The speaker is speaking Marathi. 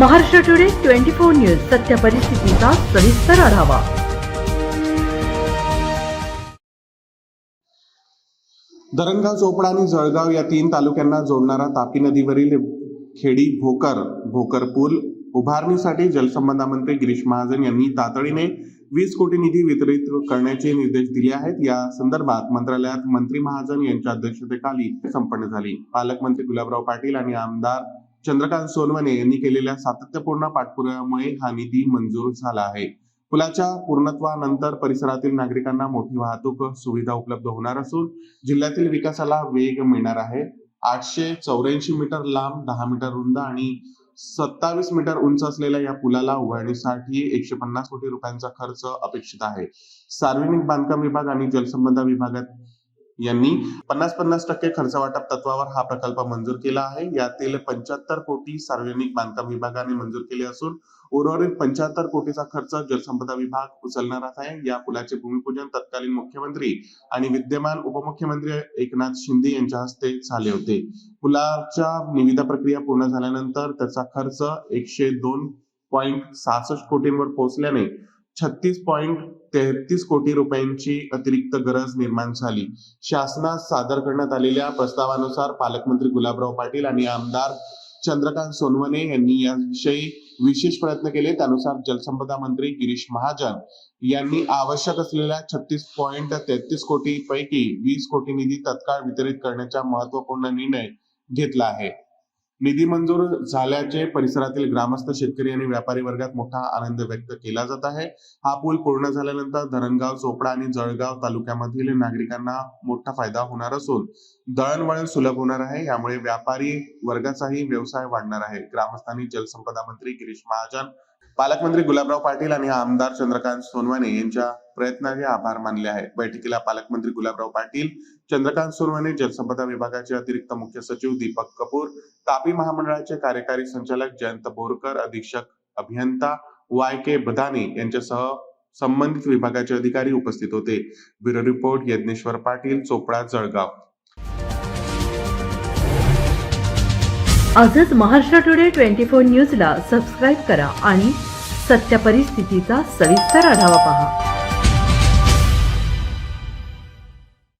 Maharashtra today twenty four news सत्य परिस्थितीचा सविस्तर आढावा. दरंगा चोपडा आणि जळगाव या तीन तालुक्यांना जोडणारा तापी नदीवरील खेडी भोकर भोकर पूल उभारणीसाठी जलसंपदा मंत्री गिरीश महाजन यांनी तातडीने वीस कोटी निधी वितरित करण्याचे निर्देश दिले आहेत. या संदर्भात मंत्रालयात मंत्री महाजन यांच्या अध्यक्षतेखाली संपन्न झाली. पालकमंत्री गुलाबराव पाटील आणि आमदार चंद्रकांत सोनवणे यांनी केलेल्या सातत्यपूर्ण पाठपुराव्यामुळे हा निधी मंजूर झाला आहे. पुलाच्या पूर्णत्वानंतर परिसरातील नागरिकांना मोठी वाहतूक सुविधा उपलब्ध होणार असून जिल्ह्यातील विकासाला वेग मिळणार आहे. आठशे चौऱ्याऐंशी मीटर लांब दहा मीटर रुंद आणि सत्तावीस मीटर उंच असलेल्या या पुलाला उभारणीसाठी एकशे पन्नास कोटी रुपयांचा खर्च अपेक्षित आहे. सार्वजनिक बांधकाम विभाग आणि जलसंपदा विभागात यांनी पन्नास पन्नास टक्के खर्च वाटप तत्वावर हा प्रकल्प मंजूर केला आहे. यातील पंच्याहत्तर कोटी सार्वजनिक बांधकाम विभागाने मंजूर केले असून उर्वरित पंच्याहत्तर कोटीचा खर्च जलसंपदा विभाग उचलणार आहे. या पुलाचे भूमिपूजन तत्कालीन मुख्यमंत्री आणि विद्यमान उपमुख्यमंत्री एकनाथ शिंदे यांच्या हस्ते झाले होते. पुलाच्या निविदा प्रक्रिया पूर्ण झाल्यानंतर त्याचा खर्च एकशे दोन पॉईंट सहासष्ट कोटींवर पोहोचल्याने छत्तीस पॉईंट तेहतीस कोटी रुपयांची अतिरिक्त गरज निर्माण झाली. शासनात सादर करण्यात आलेल्या प्रस्तावानुसार पालकमंत्री गुलाबराव पाटील आणि आमदार चंद्रकांत सोनवणे यांनी याविषयी विशेष प्रयत्न केले. त्यानुसार जलसंपदा मंत्री गिरीश महाजन यांनी आवश्यक असलेल्या छत्तीस पॉईंट तेहतीस कोटी पैकी वीस कोटी निधी तत्काळ वितरित करण्याचा महत्त्वपूर्ण निर्णय घेतला आहे. निधी मंजूर झाल्याचे परिसरातील ग्रामस्थ शेतकरी आणि व्यापारी वर्गात मोठा आनंद व्यक्त केला जात आहे. हा पूल पूर्ण झाल्यानंतर धरणगाव चोपडा आणि जळगाव तालुक्यामधील नागरिकांना मोठा फायदा होणार असून दळणवळण सुलभ होणार आहे. यामुळे व्यापारी वर्गाचाही व्यवसाय वाढणार आहे. ग्रामस्थांनी जलसंपदा मंत्री गिरीश महाजन पालकमंत्री गुलाबराव पाटील आणि आमदार चंद्रकांत सोनवाने यांच्या प्रयत्नाचे आभार मानले आहे बैठकीला पालकमंत्री गुलाबराव पाटील चंद्रकांत सोनवाने जलसंपदा विभागाचे अतिरिक्त मुख्य सचिव दीपक कपूर तापी महामंडळाचे कार्यकारी संचालक जयंत बोरकर अधीक्षक अभियंता वाय के बदाने यांच्यासह संबंधित विभागाचे अधिकारी उपस्थित होते. Bureau report Yajneshwar Patil Chopda Jalgaon. आजच महाराष्ट्र टुडे ट्वेंटी फोर न्यूजला सबस्क्राईब करा आणि सत्य परिस्थितीचा सविस्तर आढावा पहा.